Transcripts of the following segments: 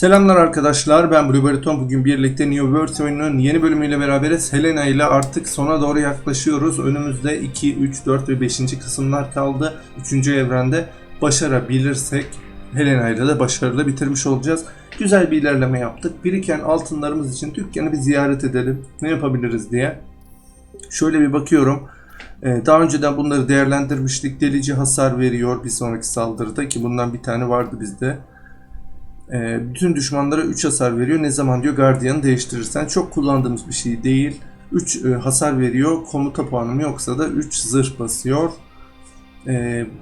Selamlar arkadaşlar ben Blue Bariton. Bugün birlikte New World oyununun yeni bölümüyle beraberiz. Helena ile artık sona doğru yaklaşıyoruz. Önümüzde 2, 3, 4 ve 5. kısımlar kaldı. 3. evrende başarabilirsek Helena ile de başarılı bitirmiş olacağız. Güzel bir ilerleme yaptık. Biriken altınlarımız için dükkanı bir ziyaret edelim. Ne yapabiliriz diye. Şöyle bir bakıyorum. Ee, Daha önceden bunları değerlendirmiştik. Delici hasar veriyor bir sonraki saldırıda ki bundan bir tane vardı bizde. Ee, bütün düşmanlara 3 hasar veriyor. Ne zaman diyor gardiyanı değiştirirsen. Çok kullandığımız bir şey değil. 3 hasar veriyor. Komuta puanım yoksa da 3 zırh basıyor.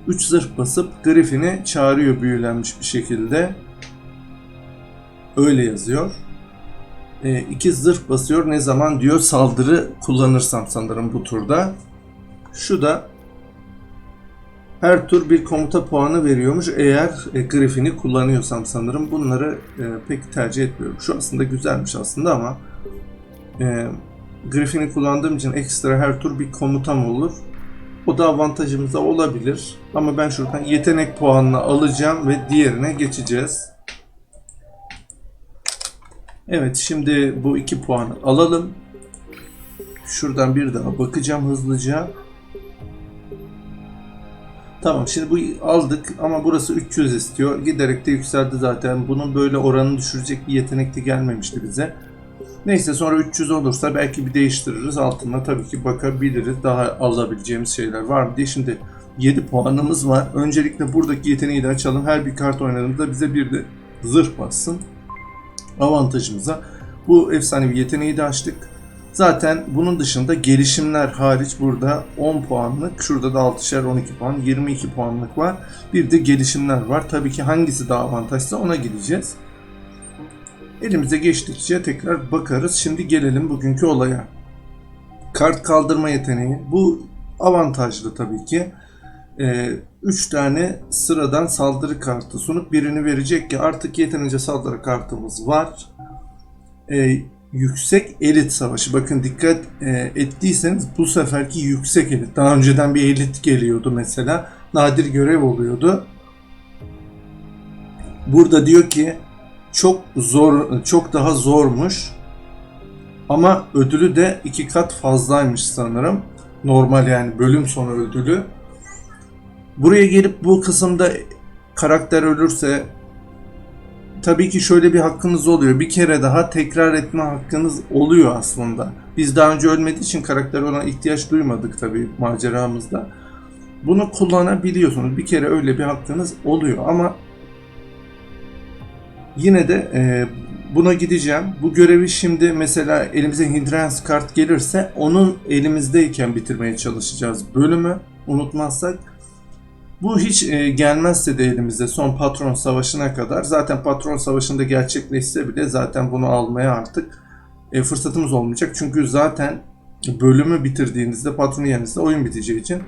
3 zırh basıp Griffin'i çağırıyor büyülenmiş bir şekilde. Öyle yazıyor. 2 zırh basıyor. Ne zaman diyor saldırı kullanırsam sanırım bu turda. Şu da her tur bir komuta puanı veriyormuş eğer e, Griffin'i kullanıyorsam sanırım. Bunları e, pek tercih etmiyorum. Şu aslında güzelmiş aslında ama e, Griffin'i kullandığım için ekstra her tur bir komutam olur. O da avantajımıza olabilir. Ama ben şuradan yetenek puanını alacağım ve diğerine geçeceğiz. Evet şimdi bu iki puanı alalım. Şuradan bir daha bakacağım hızlıca. Tamam şimdi bu aldık ama burası 300 istiyor. Giderek de yükseldi zaten. Bunun böyle oranını düşürecek bir yetenek de gelmemişti bize. Neyse sonra 300 olursa belki bir değiştiririz. Altına tabii ki bakabiliriz. Daha alabileceğimiz şeyler var mı diye. Şimdi 7 puanımız var. Öncelikle buradaki yeteneği de açalım. Her bir kart oynadığımızda bize bir de zırh bassın. Avantajımıza. Bu efsanevi yeteneği de açtık. Zaten bunun dışında gelişimler hariç burada 10 puanlık, şurada da 6'şer 12 puan, 22 puanlık var. Bir de gelişimler var. Tabii ki hangisi daha avantajsa ona gideceğiz. Elimize geçtikçe tekrar bakarız. Şimdi gelelim bugünkü olaya. Kart kaldırma yeteneği. Bu avantajlı tabii ki. 3 tane sıradan saldırı kartı sunup birini verecek ki artık yeterince saldırı kartımız var. Ee, yüksek elit savaşı. Bakın dikkat e, ettiyseniz bu seferki yüksek elit. Daha önceden bir elit geliyordu mesela. Nadir görev oluyordu. Burada diyor ki çok zor, çok daha zormuş. Ama ödülü de iki kat fazlaymış sanırım. Normal yani bölüm sonu ödülü. Buraya gelip bu kısımda karakter ölürse tabii ki şöyle bir hakkınız oluyor. Bir kere daha tekrar etme hakkınız oluyor aslında. Biz daha önce ölmediği için karakter ona ihtiyaç duymadık tabii maceramızda. Bunu kullanabiliyorsunuz. Bir kere öyle bir hakkınız oluyor ama yine de e, buna gideceğim. Bu görevi şimdi mesela elimize Hindrance kart gelirse onun elimizdeyken bitirmeye çalışacağız bölümü. Unutmazsak. Bu hiç e, gelmezse de elimizde son patron savaşına kadar zaten patron savaşında gerçekleşse bile zaten bunu almaya artık e, fırsatımız olmayacak. Çünkü zaten bölümü bitirdiğinizde patron yerinizde oyun biteceği için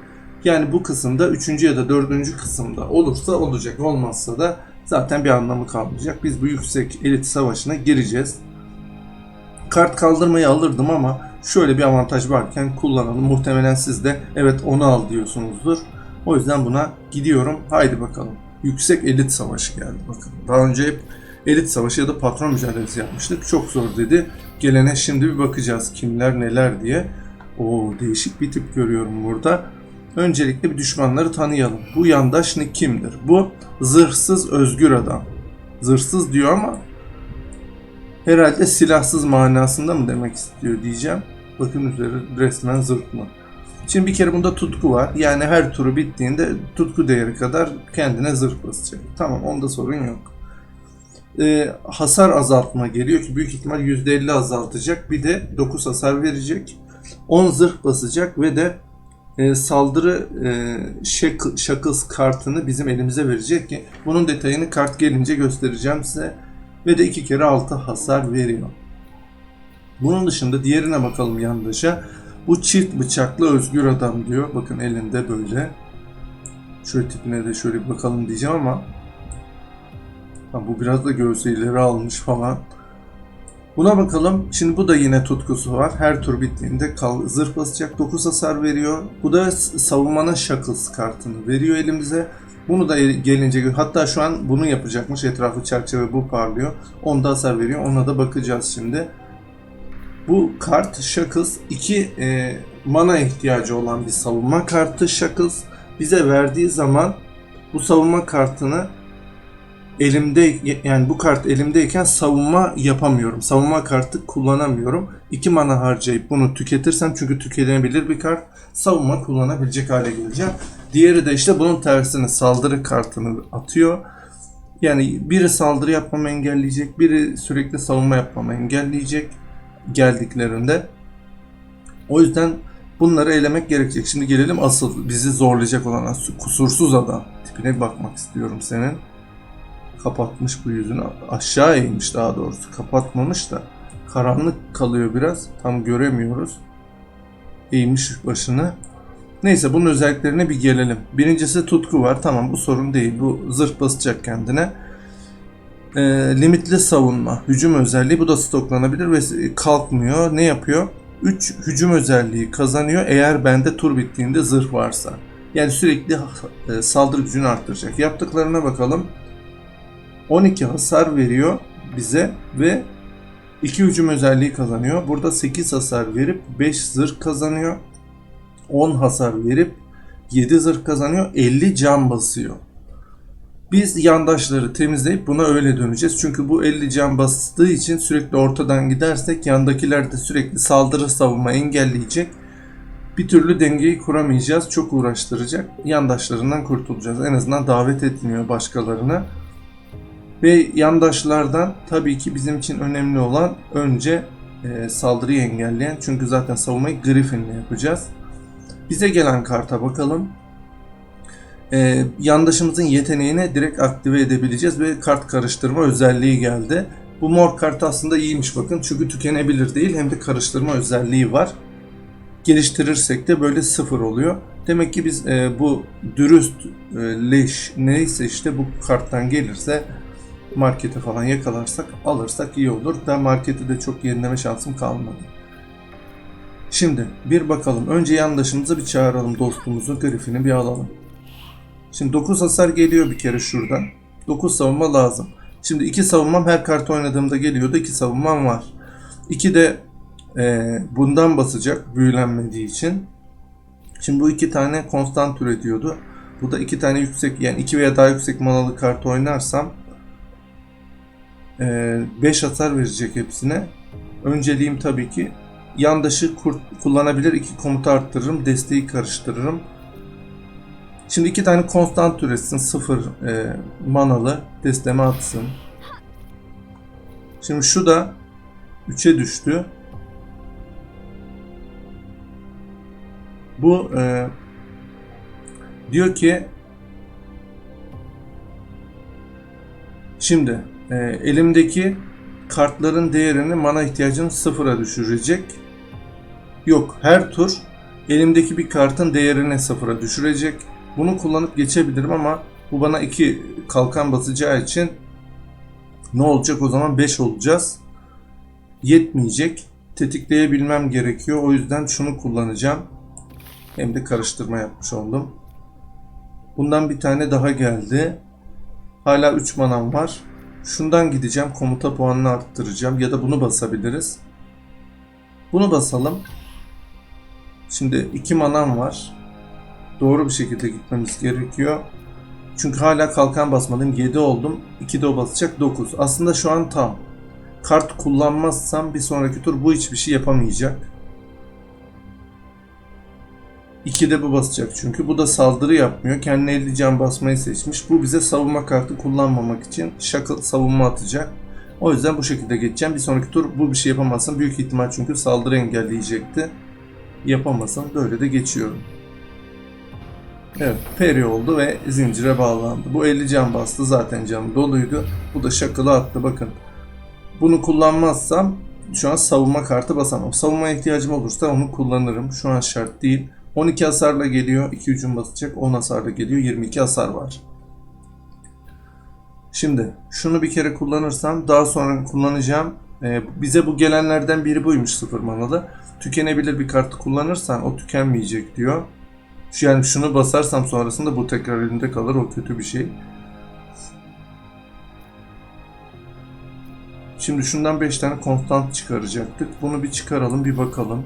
yani bu kısımda 3. ya da 4. kısımda olursa olacak olmazsa da zaten bir anlamı kalmayacak. Biz bu yüksek elit savaşına gireceğiz. Kart kaldırmayı alırdım ama şöyle bir avantaj varken kullanalım. Muhtemelen siz de evet onu al diyorsunuzdur. O yüzden buna gidiyorum. Haydi bakalım. Yüksek elit savaşı geldi bakın. Daha önce hep elit savaşı ya da patron mücadelesi yapmıştık. Çok zor dedi. Gelene şimdi bir bakacağız kimler neler diye. O değişik bir tip görüyorum burada. Öncelikle bir düşmanları tanıyalım. Bu yandaş ne kimdir? Bu zırhsız özgür adam. Zırhsız diyor ama herhalde silahsız manasında mı demek istiyor diyeceğim. Bakın üzeri resmen zırhlı. Şimdi bir kere bunda tutku var. Yani her turu bittiğinde tutku değeri kadar kendine zırh basacak. Tamam onda sorun yok. Ee, hasar azaltma geliyor ki büyük ihtimal %50 azaltacak. Bir de 9 hasar verecek. 10 zırh basacak ve de e, saldırı e, şak- şakız kartını bizim elimize verecek ki bunun detayını kart gelince göstereceğim size. Ve de 2 kere 6 hasar veriyor. Bunun dışında diğerine bakalım yandaşa. Bu çift bıçaklı özgür adam diyor. Bakın elinde böyle. Şöyle tipine de şöyle bir bakalım diyeceğim ama ha, bu biraz da göğsü ileri almış falan. Buna bakalım. Şimdi bu da yine tutkusu var. Her tur bittiğinde kal zırh basacak 9 hasar veriyor. Bu da savunmanın şakıls kartını veriyor elimize. Bunu da el- gelince hatta şu an bunu yapacakmış. Etrafı çerçeve bu parlıyor. Onda hasar veriyor. Ona da bakacağız şimdi. Bu kart Shackles 2 e, mana ihtiyacı olan bir savunma kartı Shackles. Bize verdiği zaman bu savunma kartını elimde yani bu kart elimdeyken savunma yapamıyorum. Savunma kartı kullanamıyorum. 2 mana harcayıp bunu tüketirsem çünkü tüketilebilir bir kart savunma kullanabilecek hale geleceğim. Diğeri de işte bunun tersini saldırı kartını atıyor. Yani biri saldırı yapmamı engelleyecek, biri sürekli savunma yapmamı engelleyecek geldiklerinde. O yüzden bunları elemek gerekecek. Şimdi gelelim asıl bizi zorlayacak olan kusursuz adam. Tipine bakmak istiyorum senin. Kapatmış bu yüzünü. Aşağı eğmiş daha doğrusu. Kapatmamış da. Karanlık kalıyor biraz. Tam göremiyoruz. Eğmiş başını. Neyse bunun özelliklerine bir gelelim. Birincisi tutku var. Tamam bu sorun değil. Bu zırh basacak kendine. Ee, limitli savunma. Hücum özelliği. Bu da stoklanabilir ve kalkmıyor. Ne yapıyor? 3 hücum özelliği kazanıyor eğer bende tur bittiğinde zırh varsa. Yani sürekli e, saldırı gücünü arttıracak. Yaptıklarına bakalım. 12 hasar veriyor bize ve 2 hücum özelliği kazanıyor. Burada 8 hasar verip 5 zırh kazanıyor. 10 hasar verip 7 zırh kazanıyor. 50 can basıyor. Biz yandaşları temizleyip buna öyle döneceğiz. Çünkü bu 50 can bastığı için sürekli ortadan gidersek yandakiler de sürekli saldırı savunma engelleyecek. Bir türlü dengeyi kuramayacağız. Çok uğraştıracak. Yandaşlarından kurtulacağız. En azından davet etmiyor başkalarına. Ve yandaşlardan tabii ki bizim için önemli olan önce e, saldırıyı engelleyen. Çünkü zaten savunmayı Griffin'le yapacağız. Bize gelen karta bakalım. Ee, yandaşımızın yeteneğini direkt aktive edebileceğiz ve kart karıştırma özelliği geldi. Bu mor kart aslında iyiymiş bakın çünkü tükenebilir değil hem de karıştırma özelliği var. Geliştirirsek de böyle sıfır oluyor. Demek ki biz e, bu dürüst e, leş neyse işte bu karttan gelirse markete falan yakalarsak alırsak iyi olur. Da marketi de çok yenileme şansım kalmadı. Şimdi bir bakalım. Önce yandaşımızı bir çağıralım dostumuzu. Griffin'i bir alalım. Şimdi 9 hasar geliyor bir kere şuradan. 9 savunma lazım. Şimdi 2 savunmam her kart oynadığımda geliyordu. 2 savunmam var. 2 de e, bundan basacak büyülenmediği için. Şimdi bu iki tane konstant üretiyordu. Bu da iki tane yüksek yani iki veya daha yüksek manalı kart oynarsam 5 hasar verecek hepsine. Önceliğim tabii ki yandaşı kur- kullanabilir. iki komuta arttırırım. Desteği karıştırırım. Şimdi iki tane konstant üretsin. Sıfır e, manalı. Desteme atsın. Şimdi şu da 3'e düştü. Bu e, diyor ki şimdi e, elimdeki kartların değerini mana ihtiyacını sıfıra düşürecek. Yok her tur elimdeki bir kartın değerini sıfıra düşürecek. Bunu kullanıp geçebilirim ama bu bana 2 kalkan basacağı için ne olacak o zaman 5 olacağız. Yetmeyecek. Tetikleyebilmem gerekiyor. O yüzden şunu kullanacağım. Hem de karıştırma yapmış oldum. Bundan bir tane daha geldi. Hala 3 manam var. Şundan gideceğim. Komuta puanını arttıracağım. Ya da bunu basabiliriz. Bunu basalım. Şimdi 2 manam var. Doğru bir şekilde gitmemiz gerekiyor. Çünkü hala kalkan basmadım. 7 oldum. 2 de basacak 9. Aslında şu an tam. Kart kullanmazsam bir sonraki tur bu hiçbir şey yapamayacak. 2 de bu basacak çünkü. Bu da saldırı yapmıyor. Kendine 50 can basmayı seçmiş. Bu bize savunma kartı kullanmamak için şakıl savunma atacak. O yüzden bu şekilde geçeceğim. Bir sonraki tur bu bir şey yapamazsın. Büyük ihtimal çünkü saldırı engelleyecekti. Yapamasam böyle de geçiyorum. Evet, peri oldu ve zincire bağlandı. Bu 50 can bastı zaten canı doluydu. Bu da şakılı attı bakın. Bunu kullanmazsam şu an savunma kartı basamam. Savunma ihtiyacım olursa onu kullanırım. Şu an şart değil. 12 hasarla geliyor. 2 hücum basacak. 10 hasarla geliyor. 22 hasar var. Şimdi şunu bir kere kullanırsam daha sonra kullanacağım. Ee, bize bu gelenlerden biri buymuş sıfır manalı. Tükenebilir bir kartı kullanırsan o tükenmeyecek diyor. Yani şunu basarsam sonrasında bu tekrar elimde kalır. O kötü bir şey. Şimdi şundan 5 tane konstant çıkaracaktık. Bunu bir çıkaralım bir bakalım.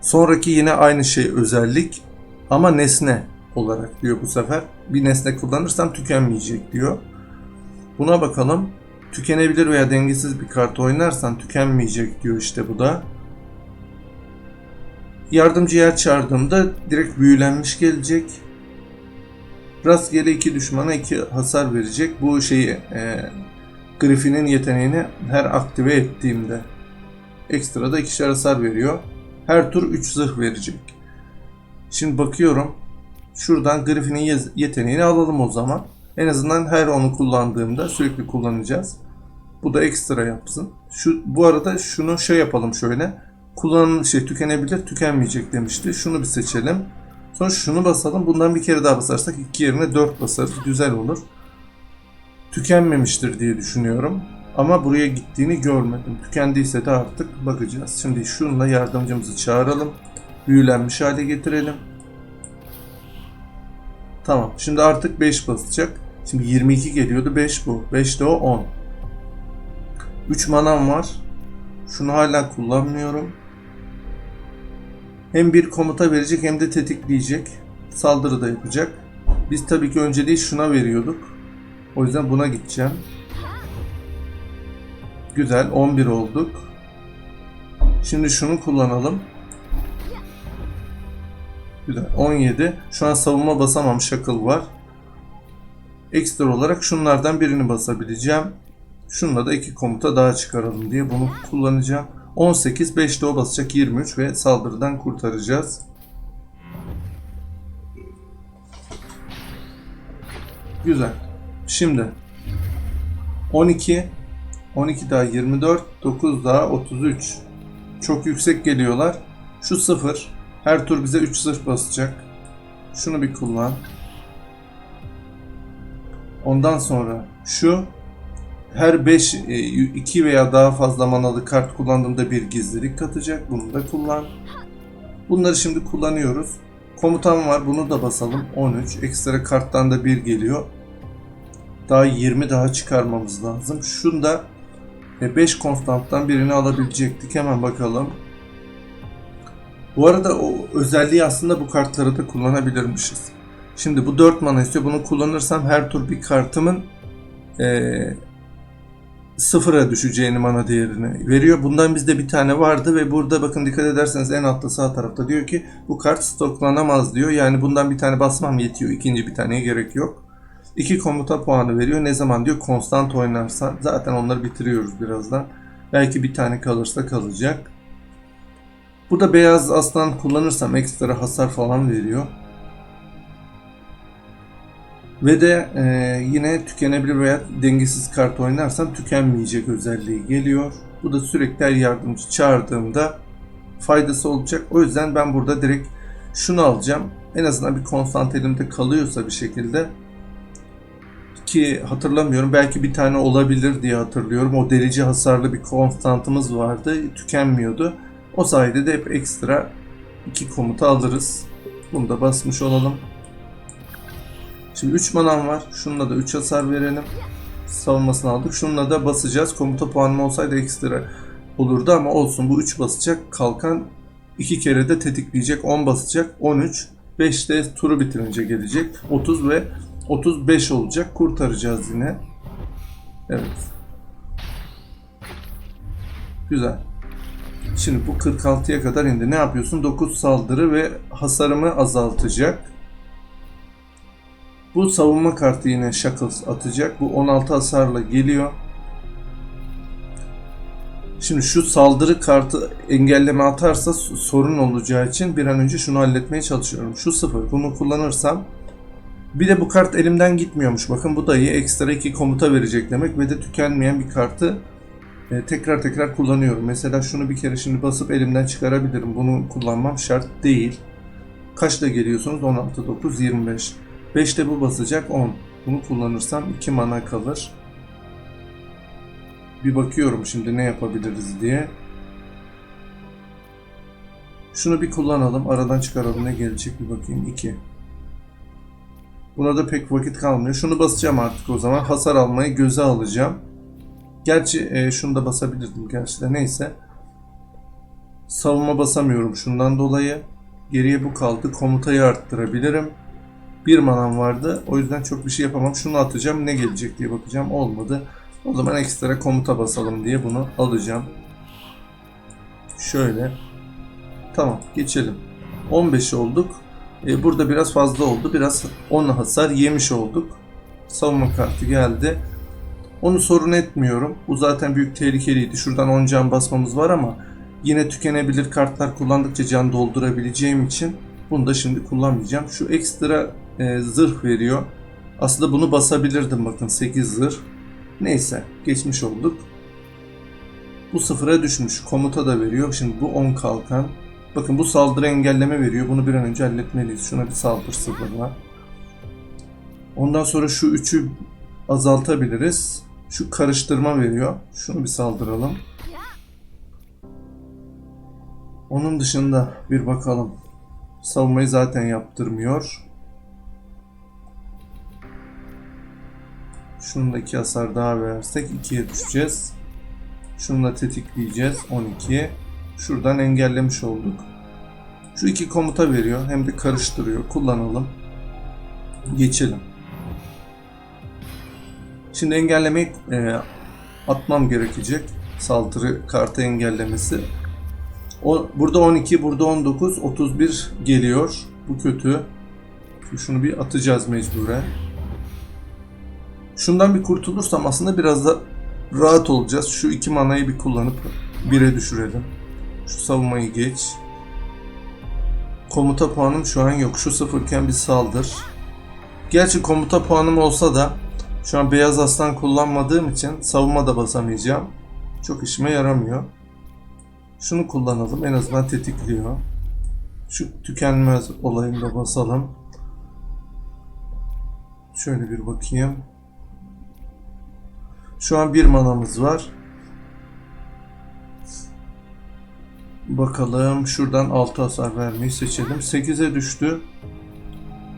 Sonraki yine aynı şey özellik ama nesne olarak diyor bu sefer. Bir nesne kullanırsam tükenmeyecek diyor. Buna bakalım. Tükenebilir veya dengesiz bir kart oynarsan tükenmeyecek diyor işte bu da. Yardımcı yer çağırdığımda direkt büyülenmiş gelecek. Rastgele iki düşmana iki hasar verecek. Bu şeyi e, Griffin'in yeteneğini her aktive ettiğimde ekstra da ikişer hasar veriyor. Her tur 3 zırh verecek. Şimdi bakıyorum. Şuradan Griffin'in ye- yeteneğini alalım o zaman. En azından her onu kullandığımda sürekli kullanacağız. Bu da ekstra yapsın. Şu bu arada şunu şey yapalım şöyle. Kullanılan şey tükenebilir, tükenmeyecek demişti. Şunu bir seçelim. Sonra şunu basalım. Bundan bir kere daha basarsak iki yerine 4 basarız. Güzel olur. Tükenmemiştir diye düşünüyorum. Ama buraya gittiğini görmedim. Tükendiyse de artık bakacağız. Şimdi şununla yardımcımızı çağıralım. Büyülenmiş hale getirelim. Tamam. Şimdi artık 5 basacak. Şimdi 22 geliyordu. 5 bu. 5 de o 10. 3 manam var. Şunu hala kullanmıyorum. Hem bir komuta verecek hem de tetikleyecek. Saldırı da yapacak. Biz tabii ki önceliği şuna veriyorduk. O yüzden buna gideceğim. Güzel 11 olduk. Şimdi şunu kullanalım. Güzel 17. Şu an savunma basamam şakıl var. Ekstra olarak şunlardan birini basabileceğim. Şunla da iki komuta daha çıkaralım diye bunu kullanacağım. 18, 5 de o basacak 23 ve saldırıdan kurtaracağız. Güzel. Şimdi 12 12 daha 24 9 daha 33 çok yüksek geliyorlar. Şu 0 her tur bize 3 zırh basacak. Şunu bir kullan. Ondan sonra şu her 5 2 veya daha fazla manalı kart kullandığımda bir gizlilik katacak. Bunu da kullan. Bunları şimdi kullanıyoruz. Komutan var. Bunu da basalım. 13. Ekstra karttan da 1 geliyor. Daha 20 daha çıkarmamız lazım. Şunda 5 konstanttan birini alabilecektik. Hemen bakalım. Bu arada o özelliği aslında bu kartları da kullanabilirmişiz. Şimdi bu 4 mana istiyor. Bunu kullanırsam her tur bir kartımın eee sıfıra düşeceğini mana değerini veriyor. Bundan bizde bir tane vardı ve burada bakın dikkat ederseniz en altta sağ tarafta diyor ki bu kart stoklanamaz diyor. Yani bundan bir tane basmam yetiyor. İkinci bir taneye gerek yok. İki komuta puanı veriyor. Ne zaman diyor konstant oynarsan. Zaten onları bitiriyoruz birazdan. Belki bir tane kalırsa kalacak. Burada beyaz aslan kullanırsam ekstra hasar falan veriyor. Ve de e, yine tükenebilir veya dengesiz kart oynarsam tükenmeyecek özelliği geliyor. Bu da sürekli her yardımcı çağırdığımda faydası olacak. O yüzden ben burada direkt şunu alacağım. En azından bir konstant elimde kalıyorsa bir şekilde ki hatırlamıyorum belki bir tane olabilir diye hatırlıyorum. O delici hasarlı bir konstantımız vardı. Tükenmiyordu. O sayede de hep ekstra iki komuta alırız. Bunu da basmış olalım. Şimdi 3 manam var. Şununla da 3 hasar verelim. Savunmasını aldık. Şununla da basacağız. Komuta puanım olsaydı ekstra olurdu ama olsun. Bu 3 basacak. Kalkan 2 kere de tetikleyecek. 10 basacak. 13. 5 de turu bitirince gelecek. 30 ve 35 olacak. Kurtaracağız yine. Evet. Güzel. Şimdi bu 46'ya kadar indi. Ne yapıyorsun? 9 saldırı ve hasarımı azaltacak. Bu savunma kartı yine Shackles atacak. Bu 16 hasarla geliyor. Şimdi şu saldırı kartı engelleme atarsa sorun olacağı için bir an önce şunu halletmeye çalışıyorum. Şu sıfır. Bunu kullanırsam bir de bu kart elimden gitmiyormuş. Bakın bu da iyi. Ekstra iki komuta verecek demek ve de tükenmeyen bir kartı e, tekrar tekrar kullanıyorum. Mesela şunu bir kere şimdi basıp elimden çıkarabilirim. Bunu kullanmam şart değil. Kaçta geliyorsunuz? 16, 9, 25. 5'te bu basacak 10. Bunu kullanırsam 2 mana kalır. Bir bakıyorum şimdi ne yapabiliriz diye. Şunu bir kullanalım. Aradan çıkaralım. Ne gelecek bir bakayım. 2. Buna da pek vakit kalmıyor. Şunu basacağım artık o zaman. Hasar almayı göze alacağım. Gerçi e, şunu da basabilirdim gerçi de neyse. Savunma basamıyorum şundan dolayı. Geriye bu kaldı. Komutayı arttırabilirim. Bir manam vardı. O yüzden çok bir şey yapamam. Şunu atacağım. Ne gelecek diye bakacağım. Olmadı. O zaman ekstra komuta basalım diye bunu alacağım. Şöyle. Tamam geçelim. 15 olduk. E, burada biraz fazla oldu. Biraz 10 hasar yemiş olduk. Savunma kartı geldi. Onu sorun etmiyorum. Bu zaten büyük tehlikeliydi. Şuradan 10 can basmamız var ama yine tükenebilir kartlar kullandıkça can doldurabileceğim için bunu da şimdi kullanmayacağım. Şu ekstra e, zırh veriyor. Aslında bunu basabilirdim bakın 8 zırh. Neyse geçmiş olduk. Bu sıfıra düşmüş. Komuta da veriyor. Şimdi bu 10 kalkan. Bakın bu saldırı engelleme veriyor. Bunu bir an önce halletmeliyiz. Şuna bir saldır sıfırla. Ondan sonra şu 3'ü azaltabiliriz. Şu karıştırma veriyor. Şunu bir saldıralım. Onun dışında bir bakalım. Savunmayı zaten yaptırmıyor. Şundaki hasar daha versek 2'ye düşeceğiz. Şununla tetikleyeceğiz 12. Şuradan engellemiş olduk. Şu iki komuta veriyor hem de karıştırıyor. Kullanalım. Geçelim. Şimdi engellemeyi e, atmam gerekecek. Saldırı kartı engellemesi. O, burada 12, burada 19, 31 geliyor. Bu kötü. Şunu bir atacağız mecburen. Şundan bir kurtulursam aslında biraz da rahat olacağız. Şu iki manayı bir kullanıp 1'e düşürelim. Şu savunmayı geç. Komuta puanım şu an yok. Şu sıfırken bir saldır. Gerçi komuta puanım olsa da şu an beyaz aslan kullanmadığım için savunma da basamayacağım. Çok işime yaramıyor. Şunu kullanalım. En azından tetikliyor. Şu tükenmez olayını da basalım. Şöyle bir bakayım. Şu an bir manamız var. Bakalım şuradan 6 hasar vermeyi seçelim. 8'e düştü.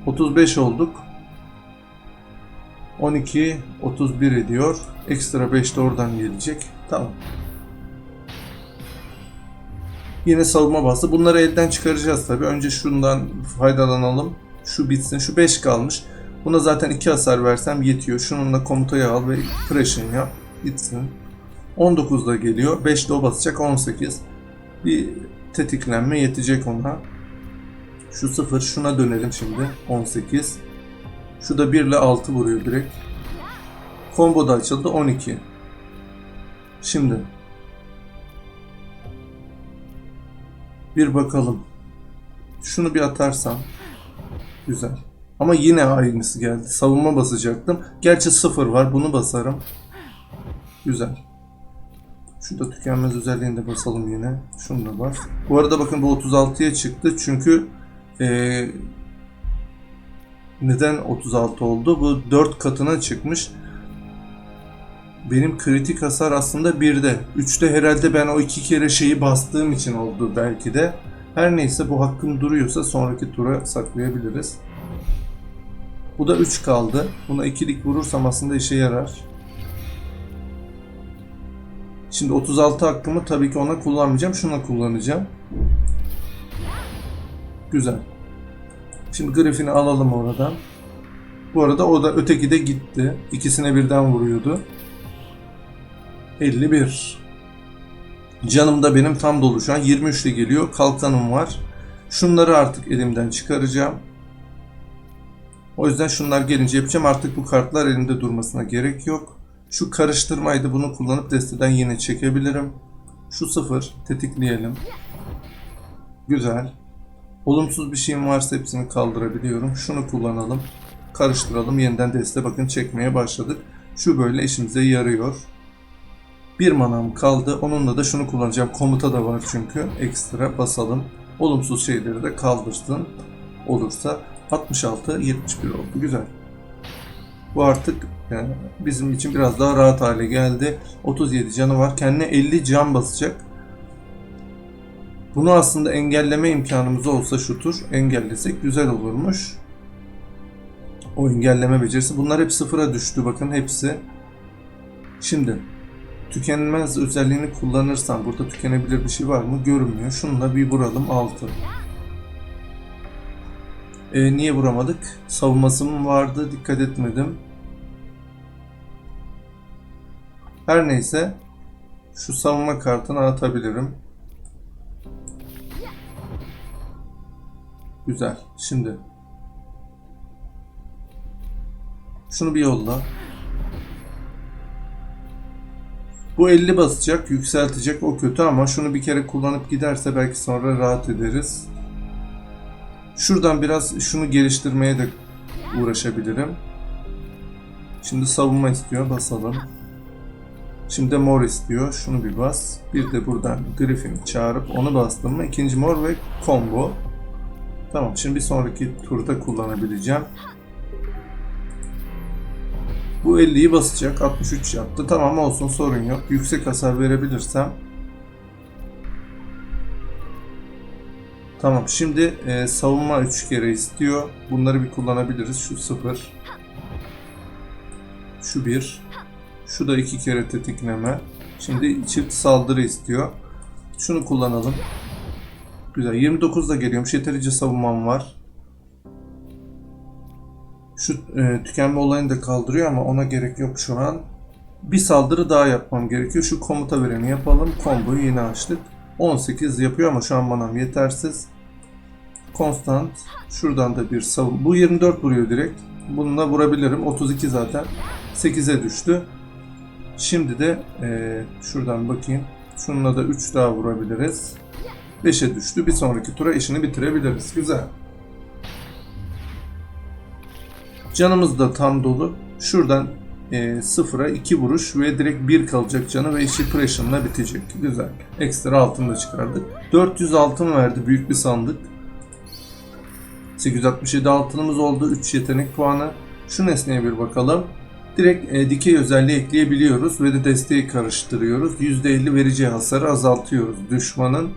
35 olduk. 12, 31 ediyor. Ekstra 5 de oradan gelecek. Tamam. Yine savunma bastı. Bunları elden çıkaracağız tabii. Önce şundan faydalanalım. Şu bitsin. Şu 5 kalmış. Buna zaten 2 hasar versem yetiyor. Şununla komutayı al ve pressure yap. Gitsin. 19 da geliyor. 5 de o basacak. 18. Bir tetiklenme yetecek ona. Şu 0. Şuna dönelim şimdi. 18. Şu da 1 ile 6 vuruyor direkt. Combo da açıldı. 12. Şimdi. Bir bakalım. Şunu bir atarsam. Güzel. Ama yine aynısı geldi. Savunma basacaktım. Gerçi sıfır var. Bunu basarım. Güzel. Şurada tükenmez özelliğini de basalım yine. Şunu da bas. Bu arada bakın bu 36'ya çıktı. Çünkü ee, neden 36 oldu? Bu 4 katına çıkmış. Benim kritik hasar aslında 1'de. 3'te herhalde ben o iki kere şeyi bastığım için oldu belki de. Her neyse bu hakkım duruyorsa sonraki tura saklayabiliriz. Bu da 3 kaldı. Buna ikilik vurursam aslında işe yarar. Şimdi 36 hakkımı tabii ki ona kullanmayacağım. Şuna kullanacağım. Güzel. Şimdi Griffin'i alalım oradan. Bu arada o da öteki de gitti. İkisine birden vuruyordu. 51. Canım da benim tam dolu şu an. 23'te geliyor. Kalkanım var. Şunları artık elimden çıkaracağım. O yüzden şunlar gelince yapacağım. Artık bu kartlar elimde durmasına gerek yok. Şu karıştırmaydı. Bunu kullanıp desteden yine çekebilirim. Şu sıfır. Tetikleyelim. Güzel. Olumsuz bir şeyim varsa hepsini kaldırabiliyorum. Şunu kullanalım. Karıştıralım. Yeniden deste bakın çekmeye başladık. Şu böyle işimize yarıyor. Bir manam kaldı. Onunla da şunu kullanacağım. Komuta da var çünkü. Ekstra basalım. Olumsuz şeyleri de kaldırsın. Olursa 66 71 oldu. Güzel. Bu artık yani bizim için biraz daha rahat hale geldi. 37 canı var. Kendine 50 can basacak. Bunu aslında engelleme imkanımız olsa şu tur engellesek güzel olurmuş. O engelleme becerisi. Bunlar hep sıfıra düştü bakın hepsi. Şimdi tükenmez özelliğini kullanırsam burada tükenebilir bir şey var mı? Görünmüyor. Şununla bir vuralım 6. E, niye vuramadık? Savunması mı vardı? Dikkat etmedim. Her neyse şu savunma kartını atabilirim. Güzel. Şimdi şunu bir yolla. Bu 50 basacak, yükseltecek o kötü ama şunu bir kere kullanıp giderse belki sonra rahat ederiz. Şuradan biraz şunu geliştirmeye de uğraşabilirim. Şimdi savunma istiyor, basalım. Şimdi de mor istiyor, şunu bir bas. Bir de buradan Griffin çağırıp onu bastım mı ikinci mor ve combo. Tamam, şimdi bir sonraki turda kullanabileceğim. Bu 50'yi basacak. 63 yaptı. Tamam olsun sorun yok. Yüksek hasar verebilirsem. Tamam şimdi e, savunma 3 kere istiyor. Bunları bir kullanabiliriz. Şu 0. Şu 1. Şu da 2 kere tetikleme. Şimdi çift saldırı istiyor. Şunu kullanalım. Güzel. 29 da geliyormuş. Yeterince savunmam var. Şu e, tükenme olayını da kaldırıyor ama ona gerek yok şu an. Bir saldırı daha yapmam gerekiyor. Şu komuta vereni yapalım. Komboyu yine açtık. 18 yapıyor ama şu an manam yetersiz. Konstant. Şuradan da bir savun. Bu 24 vuruyor direkt. Bununla vurabilirim. 32 zaten. 8'e düştü. Şimdi de e, şuradan bakayım. Şununla da 3 daha vurabiliriz. 5'e düştü. Bir sonraki tura işini bitirebiliriz. Güzel. Canımız da tam dolu. Şuradan e, sıfıra 2 vuruş ve direkt 1 kalacak canı ve işi pression'la bitecek. Güzel. Ekstra altın da çıkardık. 400 altın verdi. Büyük bir sandık. 867 altınımız oldu. 3 yetenek puanı. Şu nesneye bir bakalım. Direkt e, dikey özelliği ekleyebiliyoruz ve de desteği karıştırıyoruz. %50 vereceği hasarı azaltıyoruz düşmanın.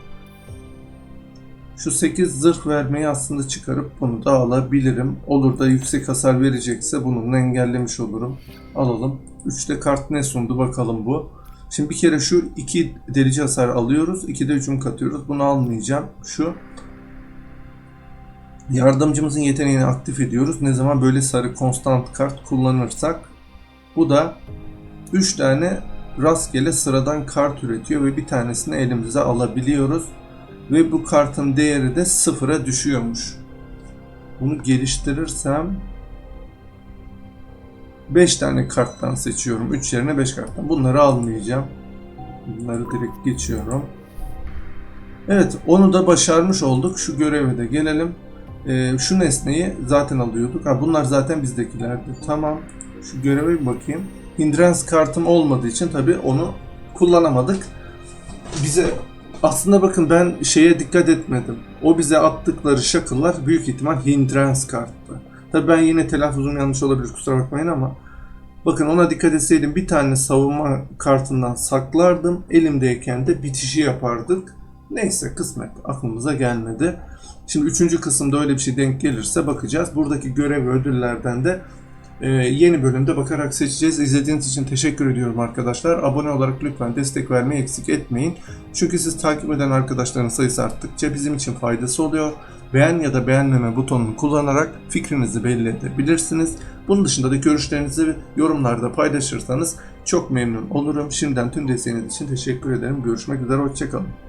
Şu 8 zırh vermeyi aslında çıkarıp bunu da alabilirim. Olur da yüksek hasar verecekse bununla engellemiş olurum. Alalım. 3'te kart ne sundu bakalım bu. Şimdi bir kere şu 2 delici hasar alıyoruz. 2'de 3'ünü katıyoruz. Bunu almayacağım. Şu yardımcımızın yeteneğini aktif ediyoruz. Ne zaman böyle sarı konstant kart kullanırsak. Bu da 3 tane rastgele sıradan kart üretiyor ve bir tanesini elimize alabiliyoruz. Ve bu kartın değeri de sıfıra düşüyormuş. Bunu geliştirirsem 5 tane karttan seçiyorum. 3 yerine 5 karttan. Bunları almayacağım. Bunları direkt geçiyorum. Evet onu da başarmış olduk. Şu göreve de gelelim. Ee, şu nesneyi zaten alıyorduk. Ha, bunlar zaten bizdekilerdi. Tamam. Şu göreve bir bakayım. Hindrance kartım olmadığı için tabii onu kullanamadık. Bize aslında bakın ben şeye dikkat etmedim. O bize attıkları şakıllar büyük ihtimal hindrance karttı. Tabii ben yine telaffuzum yanlış olabilir kusura bakmayın ama bakın ona dikkat etseydim bir tane savunma kartından saklardım. Elimdeyken de bitişi yapardık. Neyse kısmet aklımıza gelmedi. Şimdi üçüncü kısımda öyle bir şey denk gelirse bakacağız. Buradaki görev ödüllerden de ee, yeni bölümde bakarak seçeceğiz. İzlediğiniz için teşekkür ediyorum arkadaşlar. Abone olarak lütfen destek vermeyi eksik etmeyin. Çünkü siz takip eden arkadaşların sayısı arttıkça bizim için faydası oluyor. Beğen ya da beğenmeme butonunu kullanarak fikrinizi belli edebilirsiniz. Bunun dışında da görüşlerinizi yorumlarda paylaşırsanız çok memnun olurum. Şimdiden tüm desteğiniz için teşekkür ederim. Görüşmek üzere, hoşçakalın.